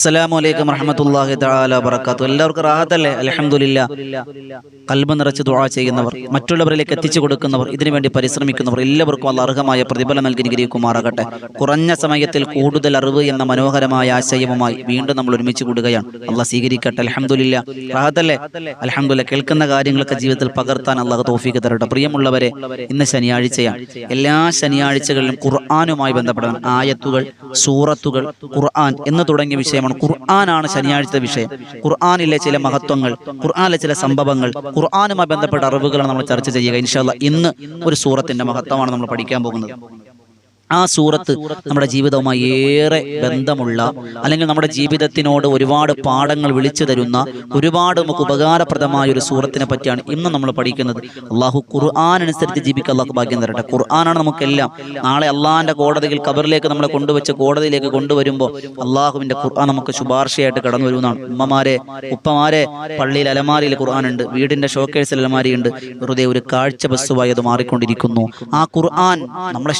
അസ്സലാമു അലൈക്കും റഹ്മത്തുള്ളാഹി തആല വബറകാതുഹു. എല്ലാവർക്കും റാഹത്തല്ലേ? അൽഹംദുലില്ലാ. കൽബ് നിറച്ച് ദുആ ചെയ്യുന്നവർ മറ്റുള്ളവരിലേക്ക് എത്തിച്ചു കൊടുക്കുന്നവർ ഇതിനുവേണ്ടി പരിശ്രമിക്കുന്നവർ എല്ലാവർക്കും അല്ല അർഹമായ പ്രതിഫലം നൽകി അനുഗ്രഹിക്കുമാറാകട്ടെ. കുറഞ്ഞ സമയത്തിൽ കൂടുതൽ അറിവ് എന്ന മനോഹരമായ ആശയവുമായി വീണ്ടും നമ്മൾ ഒരുമിച്ച് കൂടുകയാണ്. അള്ളാഹ് സ്വീകരിക്കട്ടെ. അൽഹംദുലില്ലാ. റാഹത്തല്ലേ? അൽഹംദുലില്ലാ. കേൾക്കുന്ന കാര്യങ്ങളൊക്കെ ജീവിതത്തിൽ പകർത്താൻ അള്ളാഹ് തൗഫീഖ് തരട്ടെ. പ്രിയമുള്ളവരെ ഇന്ന് ശനിയാഴ്ചയാണ്. എല്ലാ ശനിയാഴ്ചകളിലും ഖുർആനുമായി ബന്ധപ്പെടാൻ ആയത്തുകൾ സൂറത്തുകൾ ഖുർആൻ എന്ന് തുടങ്ങിയ വിഷയമാണ് ഖുർആനാണ് ശനിയാഴ്ചത്തെ വിഷയം. ഖുർആാനിലെ ചില മഹത്വങ്ങൾ ഖുർആാനിലെ ചില സംഭവങ്ങൾ ഖുർആാനുമായി ബന്ധപ്പെട്ട അറിവുകളാണ് നമ്മൾ ചർച്ച ചെയ്യുക. ഇൻഷാല്ല ഇന്ന് ഒരു സൂറത്തിന്റെ മഹത്വമാണ് നമ്മൾ പഠിക്കാൻ പോകുന്നത്. ആ സൂറത്ത് നമ്മുടെ ജീവിതവുമായി ഏറെ ബന്ധമുള്ള അല്ലെങ്കിൽ നമ്മുടെ ജീവിതത്തിനോട് ഒരുപാട് പാഠങ്ങൾ വിളിച്ചു തരുന്ന ഒരുപാട് നമുക്ക് ഉപകാരപ്രദമായ ഒരു സൂറത്തിനെ പറ്റിയാണ് ഇന്ന് നമ്മൾ പഠിക്കുന്നത്. അള്ളാഹു ഖുർആൻ അനുസരിച്ച് ജീവിക്കാൻ അള്ളാഹു ഭാഗ്യം തരട്ടെ ഖുർആനാണ് നമുക്കെല്ലാം. നാളെ അള്ളാഹിന്റെ കോടതിയിൽ കബറിലേക്ക് നമ്മളെ കൊണ്ടുവച്ച് കോടതിയിലേക്ക് കൊണ്ടുവരുമ്പോൾ അള്ളാഹുവിന്റെ ഖുർആൻ നമുക്ക് ശുപാർശയായിട്ട് കടന്നു വരുന്നതാണ് ഉമ്മമാരെ ഉപ്പമാരെ പള്ളിയിൽ അലമാരിയിൽ ഖുർആൻ ഉണ്ട് വീടിന്റെ ഷോക്കേഴ്സിൽ അലമാരിയുണ്ട്. വെറുതെ ഒരു കാഴ്ച ബസ്സുമായി അത് മാറിക്കൊണ്ടിരിക്കുന്നു. ആ ഖുർആൻ നമ്മളെ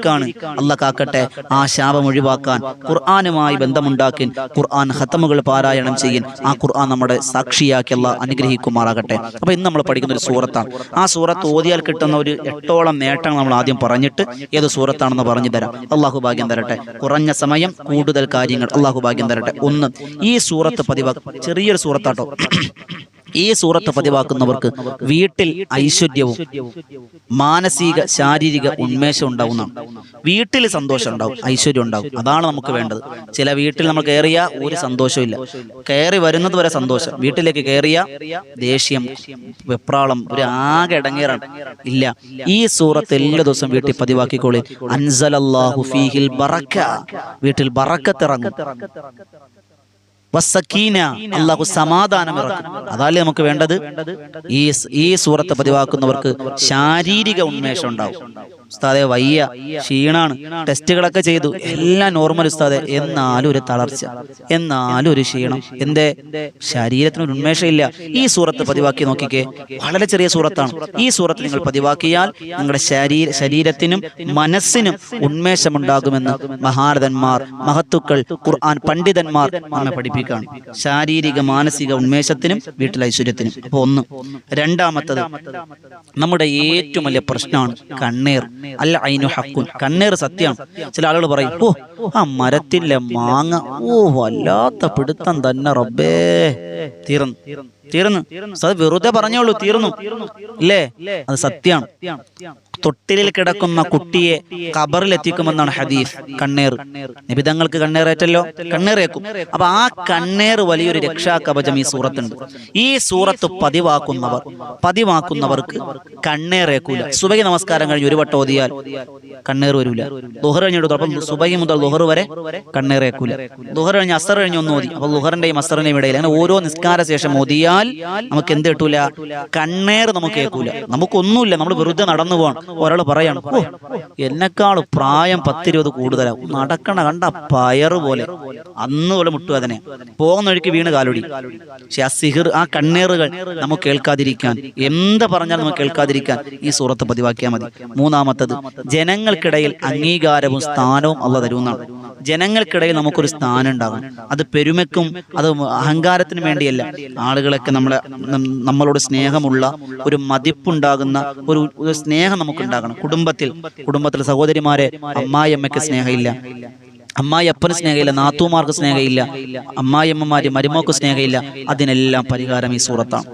ശപിച്ചുകൊണ്ടിരിക്കുകയാണ് അല്ല കാക്കട്ടെ ആ ശാപം ഒഴിവാക്കാൻ ഖുർആാനുമായി ബന്ധമുണ്ടാക്കി ഖുർആൻ ഹത്തമുകൾ പാരായണം ചെയ്യൻ ആ ഖുർആൻ നമ്മുടെ സാക്ഷിയാക്കി അല്ല അനുഗ്രഹിക്കുമാറാകട്ടെ. അപ്പൊ ഇന്ന് നമ്മൾ പഠിക്കുന്ന ഒരു സൂറത്താണ്. ആ സൂറത്ത് ഓതിയാൽ കിട്ടുന്ന ഒരു എട്ടോളം നേട്ടങ്ങൾ നമ്മൾ ആദ്യം പറഞ്ഞിട്ട് ഏത് സൂറത്താണെന്ന് പറഞ്ഞു തരാം. അള്ളാഹു ഭാഗ്യം തരട്ടെ. കുറഞ്ഞ സമയം കൂടുതൽ കാര്യങ്ങൾ അള്ളാഹു ഭാഗ്യം തരട്ടെ. ഒന്ന് ഈ സൂറത്ത് പതിവാക്കും ചെറിയൊരു സൂറത്താട്ടോ. ഈ സൂറത്ത് പതിവാക്കുന്നവർക്ക് വീട്ടിൽ ഐശ്വര്യവും മാനസിക ശാരീരിക ഉന്മേഷം ഉണ്ടാവുന്നതാണ് വീട്ടിൽ സന്തോഷം ഉണ്ടാവും ഐശ്വര്യം ഉണ്ടാവും. അതാണ് നമുക്ക് വേണ്ടത്. ചില വീട്ടിൽ നമ്മൾ കയറിയ ഒരു സന്തോഷമില്ല കയറി വരുന്നത് വരെ സന്തോഷം. വീട്ടിലേക്ക് കയറിയ ദേഷ്യം വെപ്രാളം ഒരു ആകെ ഇടങ്ങേറാണ്. ഇല്ല. ഈ സൂറത്ത് എല്ലാ ദിവസവും വീട്ടിൽ പതിവാക്കിക്കോളി. അൻസലല്ലാഹു ഫീഹിൽ വീട്ടിൽ ബറക്കത്തിറങ്ങും. അള്ളാഹു സമാധാനം ഇറക്കും അതല്ലേ നമുക്ക് വേണ്ടത്? ഈ ഈ സൂറത്ത് പതിവാക്കുന്നവർക്ക് ശാരീരിക ഉന്മേഷം ഉണ്ടാവും. ഉസ്താദെ വയ്യ. ക്ഷീണാണ്. ടെസ്റ്റുകളൊക്കെ ചെയ്തു. എല്ലാം നോർമൽ ഉസ്താദെ എന്നാലും ഒരു തളർച്ച. എന്നാലും ഒരു ക്ഷീണം. എന്തേ? ശരീരത്തിന് ഒരു ഉന്മേഷം ഇല്ല ഈ സൂറത്ത് പതിവാക്കി നോക്കിക്കേ. വളരെ ചെറിയ സൂറത്താണ്. ഈ സൂറത്ത് നിങ്ങൾ പതിവാക്കിയാൽ നിങ്ങളുടെ ശരീര ശരീരത്തിനും മനസ്സിനും ഉന്മേഷമുണ്ടാകുമെന്ന് മഹാരഥന്മാർ മഹത്തുക്കൾ ഖുർആൻ പണ്ഡിതന്മാർ നമ്മെ പഠിപ്പിക്കുകയാണ്. ശാരീരിക മാനസിക ഉന്മേഷത്തിനും വീട്ടിലെ ഐശ്വര്യത്തിനും. അപ്പൊ ഒന്ന്. രണ്ടാമത്തത് നമ്മുടെ ഏറ്റവും വലിയ പ്രശ്നമാണ് കണ്ണീർ. അല്ല അയിനു ഹക്കുൻ കണ്ണീർ സത്യമാണ് ചില ആളുകൾ പറയും ഓ ആ മരത്തിലെ മാങ്ങ ഓ വല്ലാത്ത പിടുത്തം തന്നെ റബ്ബേ. തീർന്നു. തീർന്നു. അത് വെറുതെ പറഞ്ഞോളൂ തീർന്നു. ഇല്ലേ? അത് സത്യമാണ് തൊട്ടിലിൽ കിടക്കുന്ന കുട്ടിയെ കബറിൽ എത്തിക്കുമെന്നാണ് ഹദീസ്. കണ്ണേർ. നിബിതങ്ങൾക്ക് കണ്ണേറേറ്റല്ലോ? കണ്ണേറേക്കും. അപ്പൊ ആ കണ്ണേർ വലിയൊരു രക്ഷാ കവചം ഈ സൂറത്തുണ്ട്. ഈ സൂറത്ത് പതിവാക്കുന്നവർ പതിവാക്കുന്നവർക്ക് കണ്ണേറേക്കൂല. സുബഹി നമസ്കാരം കഴിഞ്ഞ് ഒരു വട്ടം ഓതിയാൽ കണ്ണേർ വരൂല. ദുഹർ കഴിഞ്ഞിട്ട് അപ്പം സുബഹി മുതൽ ദുഹർ വരെ കണ്ണേറേക്കൂല. ദുഹർ കഴിഞ്ഞ് അസർ കഴിഞ്ഞ് ഒന്ന് ഓതി. അപ്പൊ ദുഹറിന്റെയും അസറിന്റെയും ഇടയിൽ അങ്ങനെ ഓരോ നിസ്കാര ശേഷം ഓതിയാൽ നമുക്ക് എന്ത് കിട്ടൂല? കണ്ണേർ നമുക്ക് കേൾക്കൂല നമുക്കൊന്നുമില്ല. നമ്മൾ വെറുതെ നടന്നു പോകണം. ഒരാൾ പറയാണ് എന്നെക്കാൾ പ്രായം പത്തിരുപത് കൂടുതലാവും നടക്കണ കണ്ട പയറ് പോലെ. അന്ന് പോലെ മുട്ടുവേദന. പോകുന്ന വഴിക്ക് വീണ് കാലൊടി. പക്ഷെ ആ സിഹിർ ആ കണ്ണേറുകൾ നമുക്ക് കേൾക്കാതിരിക്കാൻ. എന്ത് പറഞ്ഞാലും നമുക്ക് കേൾക്കാതിരിക്കാൻ ഈ സൂറത്ത് പതിവാക്കിയാൽ മതി. മൂന്നാമത്തത് ജനങ്ങൾക്കിടയിൽ അംഗീകാരവും സ്ഥാനവും അല്ല തരുന്നതാണ് ജനങ്ങൾക്കിടയിൽ നമുക്കൊരു സ്ഥാനം ഉണ്ടാകും അത് പെരുമയ്ക്കും അത് അഹങ്കാരത്തിനും വേണ്ടിയല്ല. ആളുകളൊക്കെ നമ്മളെ നമ്മളോട് സ്നേഹമുള്ള ഒരു മതിപ്പുണ്ടാകുന്ന ഒരു സ്നേഹം നമുക്ക് ഉണ്ടാകണം. കുടുംബത്തിൽ കുടുംബത്തിലെ സഹോദരിമാരെ അമ്മായിയമ്മയ്ക്ക് സ്നേഹമില്ല. അമ്മായി അപ്പന് സ്നേഹമില്ല നാത്തൂമാർക്ക് സ്നേഹമില്ല അമ്മായിയമ്മമാര് മരുമോക്ക് സ്നേഹമില്ല. അതിനെല്ലാം പരിഹാരം ഈ സൂറത്താണ്.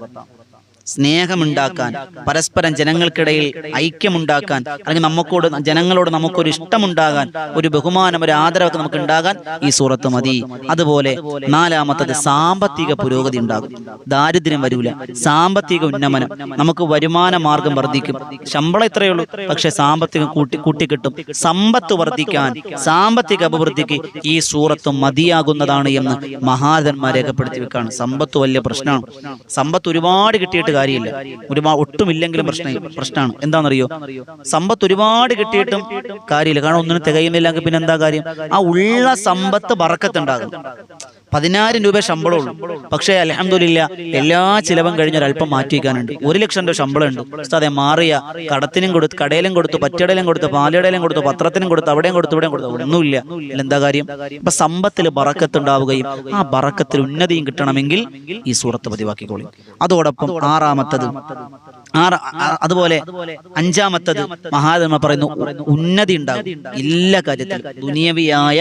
സ്നേഹമുണ്ടാക്കാൻ പരസ്പരം ജനങ്ങൾക്കിടയിൽ ഐക്യമുണ്ടാക്കാൻ അല്ലെങ്കിൽ നമുക്കോട് ജനങ്ങളോട് നമുക്കൊരു ഇഷ്ടമുണ്ടാകാൻ ഒരു ബഹുമാനം ഒരു ആദരവൊക്കെ നമുക്ക് ഉണ്ടാകാൻ ഈ സൂറത്ത് മതി. അതുപോലെ നാലാമത്തത് സാമ്പത്തിക പുരോഗതി ഉണ്ടാകും. ദാരിദ്ര്യം വരൂല. സാമ്പത്തിക ഉന്നമനം. നമുക്ക് വരുമാന മാർഗം വർദ്ധിക്കും. ശമ്പളം ഇത്രയേ ഉള്ളൂ. പക്ഷെ സാമ്പത്തികം കൂട്ടി കൂട്ടിക്കിട്ടും. സമ്പത്ത് വർദ്ധിക്കാൻ സാമ്പത്തിക അഭിവൃദ്ധിക്ക് ഈ സൂറത്ത് മതിയാകുന്നതാണ് എന്ന് മഹാരഥന്മാർ രേഖപ്പെടുത്തി വെക്കാണ്. സമ്പത്ത് വലിയ പ്രശ്നമാണ്. സമ്പത്ത് ഒരുപാട് കിട്ടിയിട്ട് കാര്യമില്ല. ഒരുപാട് ഒട്ടുമില്ലെങ്കിലും പ്രശ്നം പ്രശ്നമാണ്. എന്താണെന്നറിയോ? സമ്പത്ത് ഒരുപാട് കിട്ടിയിട്ടും കാര്യമില്ല. കാരണം ഒന്നിനും തികയുന്നില്ലെങ്കിൽ പിന്നെ എന്താ കാര്യം? ആ ഉള്ള സമ്പത്ത് ബറക്കത്തുണ്ടാകും. പതിനായിരം രൂപ ശമ്പളമുള്ളൂ പക്ഷേ അലഹമില്ല എല്ലാ ചിലവും കഴിഞ്ഞ ഒരല്പം മാറ്റി വയ്ക്കാനുണ്ട് ഒരു ലക്ഷം രൂപ ശമ്പളം ഉണ്ട് അതെ മാറിയ കടത്തിനും കൊടുത്ത് കടയിലും കൊടുത്തു പറ്റടയിലും കൊടുത്തു പാലടയിലും കൊടുത്തു പത്രത്തിനും കൊടുത്തു അവിടെയും കൊടുത്തു ഇവിടെയും കൊടുത്തു ഒന്നുമില്ല. എന്താ കാര്യം? ഇപ്പൊ സമ്പത്തിൽ ബറക്കത്തുണ്ടാവുകയും ആ ബറക്കത്തിൽ ഉന്നതിയും കിട്ടണമെങ്കിൽ ഈ സൂറത്ത് പതിവാക്കിക്കോളി. അതോടൊപ്പം ആറാമത്തത് ആറ് അതുപോലെ അഞ്ചാമത്തത് മഹാധർമ്മ പറയുന്നു ഉന്നതി ഉണ്ടാകും. എല്ലാ കാര്യത്തിലും ദുനിയവിയായ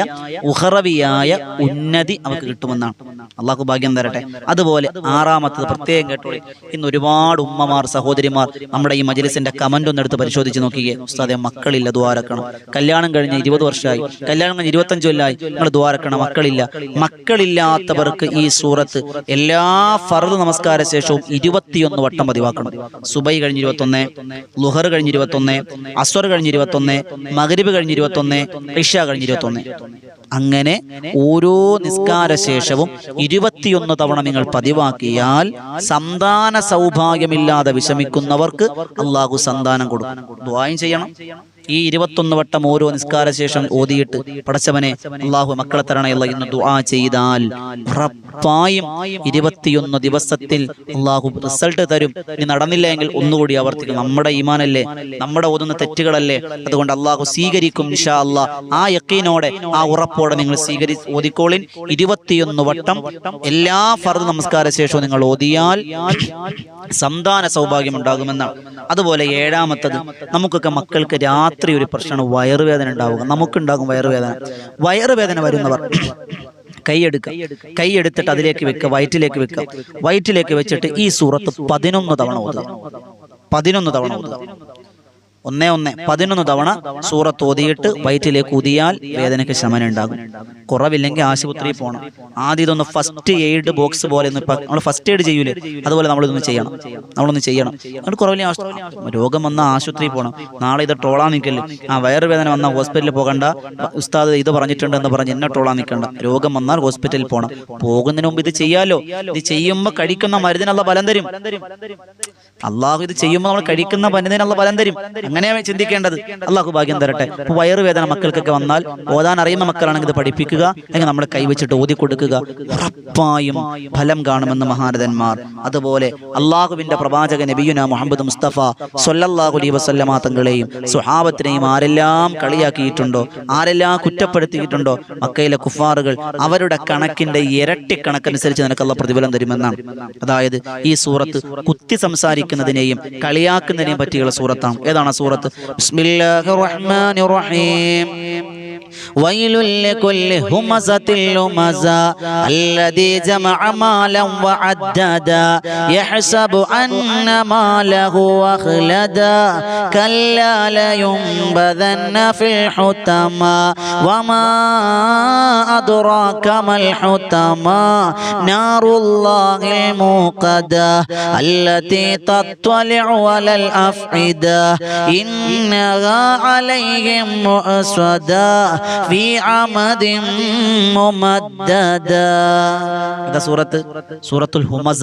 ഉഹറവിയായ ഉന്നതി അവർക്ക് കിട്ടുമെന്നാണ്. അള്ളാഹു ഭാഗ്യം തരട്ടെ. അതുപോലെ ആറാമത്തത് പ്രത്യേകം കേട്ടോ ഇന്ന് ഒരുപാട് ഉമ്മമാർ സഹോദരിമാർ നമ്മുടെ ഈ മജലിസിന്റെ കമന്റ് ഒന്ന് എടുത്ത് പരിശോധിച്ച് നോക്കിയേ ഉസ്താദെ മക്കളില്ല ദ്വാരക്കണം കല്യാണം കഴിഞ്ഞ് ഇരുപത് വർഷമായി കല്യാണം കഴിഞ്ഞ് ഇരുപത്തഞ്ച് കൊല്ലമായി നിങ്ങൾ ദ്വാരക്കണം മക്കളില്ല. മക്കളില്ലാത്തവർക്ക് ഈ സൂറത്ത് എല്ലാ ഫർദ് നമസ്കാര ശേഷവും ഇരുപത്തിയൊന്ന് വട്ടം പതിവാക്കണം. സുബൈ കഴിഞ്ഞ് ഇരുപത്തൊന്ന് ലുഹർ കഴിഞ്ഞ് ഇരുപത്തൊന്ന് അസ്വർ കഴിഞ്ഞ് ഇരുപത്തൊന്ന് മകരിബ് കഴിഞ്ഞ് ഇരുപത്തൊന്ന് ഇഷ കഴിഞ്ഞ് ഇരുപത്തൊന്ന്. അങ്ങനെ ഓരോ നിസ്കാര ശേഷവും ഇരുപത്തിയൊന്ന് തവണ നിങ്ങൾ പതിവാക്കിയാൽ സന്താന സൗഭാഗ്യമില്ലാതെ വിഷമിക്കുന്നവർക്ക് അള്ളാഹു സന്താനം കൊടുക്കും. ദ്വായം ചെയ്യണം. ഈ ഇരുപത്തൊന്ന് വട്ടം ഓരോ നിസ്കാര ശേഷം ഓതിയിട്ട് പടച്ചവനെ അള്ളാഹു മക്കളെ തരണയുള്ള ഇന്ന് ദുആ ചെയ്താൽ ഉറപ്പായും ഇരുപത്തിയൊന്ന് ദിവസത്തിൽ അള്ളാഹു റിസൾട്ട് തരും. ഇനി നടന്നില്ല എങ്കിൽ ഒന്നുകൂടി ആവർത്തിക്കും. നമ്മുടെ ഈമാനല്ലേ? നമ്മുടെ ഓതുന്ന തെറ്റുകളല്ലേ? അതുകൊണ്ട് അള്ളാഹു സ്വീകരിക്കും നിഷാ അള്ളാഹ് ആ യക്കീനോടെ ആ ഉറപ്പോടെ നിങ്ങൾ സ്വീകരി ഓതിക്കോളിൻ. ഇരുപത്തിയൊന്ന് വട്ടം എല്ലാ ഫർദ് നമസ്കാര ശേഷവും നിങ്ങൾ ഓതിയാൽ സന്താന സൗഭാഗ്യം ഉണ്ടാകുമെന്നാണ്. അതുപോലെ ഏഴാമത്തത് നമുക്കൊക്കെ മക്കൾക്ക് രാത്രി ഒരു പ്രശ്നമാണ്. വയറുവേദന ഉണ്ടാവുക. നമുക്കുണ്ടാകും വയറുവേദന. വയറുവേദന വരുന്നവർ കൈയെടുക്കുക. കൈയെടുത്തിട്ട് അതിലേക്ക് വെക്കുക. വയറ്റിലേക്ക് വെക്കുക. വയറ്റിലേക്ക് വെച്ചിട്ട് ഈ സൂറത്ത് പതിനൊന്ന് തവണ ഓതുക. പതിനൊന്ന് തവണ ഓതുക. ഒന്നേ ഒന്ന് പതിനൊന്ന് തവണ സൂറത്ത് ഓതിയിട്ട് വയറ്റിലേക്ക് ഊതിയാൽ വേദനയ്ക്ക് ശമനം ഉണ്ടാകും കുറവില്ലെങ്കിൽ ആശുപത്രിയിൽ പോകണം ആദ്യം ഇതൊന്ന് ഫസ്റ്റ് എയ്ഡ് ബോക്സ് പോലെ ഒന്ന് നമ്മൾ ഫസ്റ്റ് എയ്ഡ് ചെയ്യൂലേ? അതുപോലെ നമ്മളിതൊന്ന് ചെയ്യണം. നമ്മളൊന്ന് ചെയ്യണം. അതുകൊണ്ട് കുറവില്ലെങ്കിൽ രോഗം വന്ന ആശുപത്രിയിൽ പോകണം നാളെ ഇത് ട്രോളാൻ നിൽക്കല്ലേ? ആ വയറുവേദന വന്നാൽ ഹോസ്പിറ്റലിൽ പോകണ്ട. ഉസ്താദ് ഇത് പറഞ്ഞിട്ടുണ്ട് എന്ന് പറഞ്ഞ് എന്നെ ട്രോളാൻ നിൽക്കണ്ട. രോഗം വന്നാൽ ഹോസ്പിറ്റലിൽ പോകണം പോകുന്നതിന് മുമ്പ് ഇത് ചെയ്യാലോ? ഇത് ചെയ്യുമ്പോൾ കഴിക്കുന്ന മരുന്നിനുള്ള ബലം തരും. അള്ളാഹു ഇത് ചെയ്യുമ്പോൾ നമ്മൾ കഴിക്കുന്ന മരുന്നിനുള്ള ബലം തരും. അങ്ങനെയാണ് ചിന്തിക്കേണ്ടത്. അള്ളാഹു ഭാഗ്യം തരട്ടെ. വയറു വയറുവേദന മക്കൾക്കൊക്കെ വന്നാൽ ഓതാൻ അറിയുന്ന മക്കളാണെങ്കിൽ ഇത് പഠിപ്പിക്കുക. അല്ലെങ്കിൽ നമ്മൾ കൈവച്ചിട്ട് ഓതി കൊടുക്കുക. ഉറപ്പായും ഫലം കാണുമെന്ന് മഹാരഥന്മാർ. അതുപോലെ അള്ളാഹുവിന്റെ പ്രവാചക നബിയുന മുഹമ്മദ് മുസ്തഫ സൊല്ലാഹു അലൈ വസല്ലമ തങ്ങളെയും സുഹാബത്തിനെയും ആരെല്ലാം കളിയാക്കിയിട്ടുണ്ടോ? ആരെല്ലാം കുറ്റപ്പെടുത്തിയിട്ടുണ്ടോ? മക്കയിലെ കുഫാറുകൾ അവരുടെ കണക്കിന്റെ ഇരട്ടി കണക്കനുസരിച്ച് നിനക്കുള്ള പ്രതിഫലം തരുമെന്നാണ്. അതായത് ഈ സൂറത്ത് കുത്തി സംസാരിക്കുന്നതിനെയും കളിയാക്കുന്നതിനെയും പറ്റിയുള്ള സൂറത്താണ്. ഏതാണ് സൂറത്ത്. ബിസ്മില്ലാഹിർ റഹ്മാനിർ റഹീം. ويل لكل همزة لمزة الذي جمع مالا وعددا يحسب أن ماله أخلدا كلا لينبذن في الحطمة وما أدراك ما الحطمة نار الله الموقدة التي تطلع على الأفئدة إنها عليهم مؤصدة في عمد ممددة ഇതാ സൂറത്ത് സൂറത്തുൽ ഹുമസ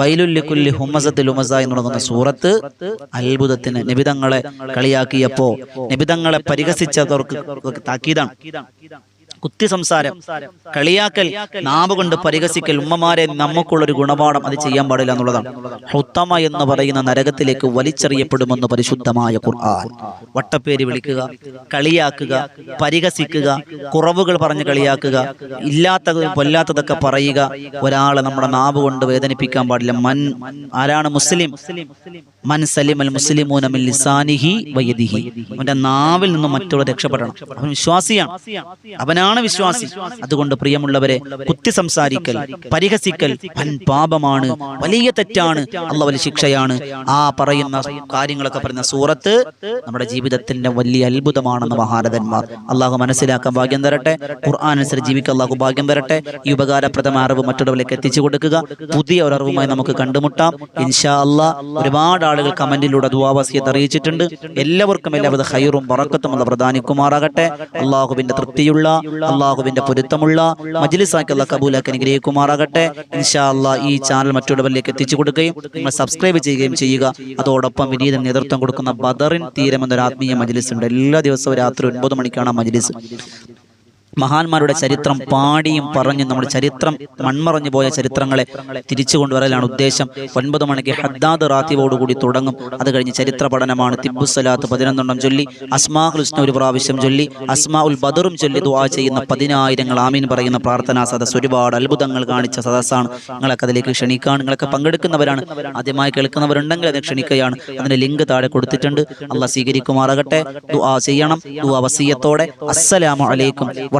വൈലുല്ലിക്കുല്ലി ഹുമസത്തിൽ ഹുമസ എന്ന് തുടങ്ങുന്ന സൂറത്ത് അത്ഭുതത്തിന് നിബിതങ്ങളെ കളിയാക്കിയപ്പോ നിബിതങ്ങളെ പരിഹസിച്ചവർക്ക് താക്കീതാണ് കുത്തി സംസാരം കളിയാക്കൽ നാവ് കൊണ്ട് പരിഹസിക്കൽ ഉമ്മമാരെ നമുക്കുള്ളൊരു ഗുണപാഠം അത് ചെയ്യാൻ പാടില്ല എന്നുള്ളതാണ്. ഹുത്തമ എന്ന് പറയുന്ന നരകത്തിലേക്ക് വലിച്ചെറിയപ്പെടുമെന്ന് പരിശുദ്ധമായ ഖുർആൻ. വട്ടപ്പേര് വിളിക്കുക കളിയാക്കുക പരിഹസിക്കുക കുറവുകൾ പറഞ്ഞ് കളിയാക്കുക ഇല്ലാത്തത് കൊല്ലാത്തതൊക്കെ പറയുക. ഒരാളെ നമ്മുടെ നാവ് കൊണ്ട് വേദനിപ്പിക്കാൻ പാടില്ല. മൻ ആരാണ്? മുസ്ലിം. അൽ മുസ്ലിമൂന ലിസാനിഹി അവന്റെ നാവിൽ നിന്നും മറ്റുള്ള രക്ഷപ്പെടണം. അവൻ വിശ്വാസിയാണ്. അവനാണ് വിശ്വാസി. അതുകൊണ്ട് പ്രിയമുള്ളവരെ കുത്തി സംസാരിക്കൽ പരിഹസിക്കൽ വൻ പാപമാണ്. വലിയ തെറ്റാണ്. അള്ള വലിയ ശിക്ഷയാണ്. ആ പറയുന്ന കാര്യങ്ങളൊക്കെ പറയുന്ന സൂറത്ത് നമ്മുടെ ജീവിതത്തിന്റെ വലിയ അത്ഭുതമാണെന്ന് മഹാരഥന്മാർ അള്ളാഹു മനസ്സിലാക്കാൻ ഭാഗ്യം തരട്ടെ. ഖുർആൻ അനുസരിച്ച് ജീവിക്കാൻ അള്ളാഹു ഭാഗ്യം തരട്ടെ. ഈ ഉപകാരപ്രദമായ അറിവ് മറ്റുള്ളവരിലേക്ക് എത്തിച്ചു കൊടുക്കുക. പുതിയ ഒരു അറിവുമായി നമുക്ക് കണ്ടുമുട്ടാം. ഇൻഷാ അള്ളാഹ് ഒരുപാട് ആളുകൾ കമന്റിലൂടെ ദുവാവസിയത്ത് അറിയിച്ചിട്ടുണ്ട്. എല്ലാവർക്കും എല്ലാവിധ ഹൈറും പറക്കത്തും അല്ല പ്രധാനിക്കുമാറാകട്ടെ അള്ളാഹുവിന്റെ തൃപ്തിയുള്ള അള്ളാഹുവിന്റെ പൊരുത്തമുള്ള മജ്ലിസാക്കി കബൂലാക്കി അനുഗ്രഹിക്കുമാറാകട്ടെ. ഇൻഷാ ഈ ചാനൽ മറ്റുള്ളവരിലേക്ക് എത്തിച്ചു കൊടുക്കുകയും നിങ്ങൾ സബ്സ്ക്രൈബ് ചെയ്യുകയും ചെയ്യുക. അതോടൊപ്പം വിനീത നേതൃത്വം കൊടുക്കുന്ന ബദറിൻ തീരം എന്നൊരു ആത്മീയ മജ്ലിസ് ഉണ്ട് എല്ലാ ദിവസവും രാത്രി ഒൻപത് മണിക്കാണ് ആ മജ്ലിസ്. മഹാന്മാരുടെ ചരിത്രം പാടിയും പറഞ്ഞും നമ്മുടെ ചരിത്രം മൺമറഞ്ഞു പോയ ചരിത്രങ്ങളെ തിരിച്ചു കൊണ്ടുവരലാണ് ഉദ്ദേശം. ഒൻപത് മണിക്ക് ഹദ്ദാദ് റാത്തിവോടുകൂടി തുടങ്ങും. അത് കഴിഞ്ഞ് ചരിത്ര പഠനമാണ്. തിബുസലാത്ത് പതിനൊന്നെണ്ണം ചൊല്ലി അസ്മാ ഹുസ്ന ഒരു പ്രാവശ്യം ചൊല്ലി അസ്മാ ഉൽ ബദറും ചൊല്ലി ദുവാ ചെയ്യുന്ന പതിനായിരങ്ങൾ ആമീൻ പറയുന്ന പ്രാർത്ഥനാ സദസ് ഒരുപാട് അത്ഭുതങ്ങൾ കാണിച്ച സദസ്സാണ്. നിങ്ങളൊക്കെ അതിലേക്ക് ക്ഷണിക്കാൻ നിങ്ങളൊക്കെ പങ്കെടുക്കുന്നവരാണ്. ആദ്യമായി കേൾക്കുന്നവരുണ്ടെങ്കിൽ അതിനെ ക്ഷണിക്കുകയാണ്. അതിന് ലിങ്ക് താഴെ കൊടുത്തിട്ടുണ്ട്. അല്ല സ്വീകരിക്കുമാറാകട്ടെ. ദുആ ചെയ്യണം. ദുആ വസീയത്തോടെ. അസ്സലാമു അലൈക്കും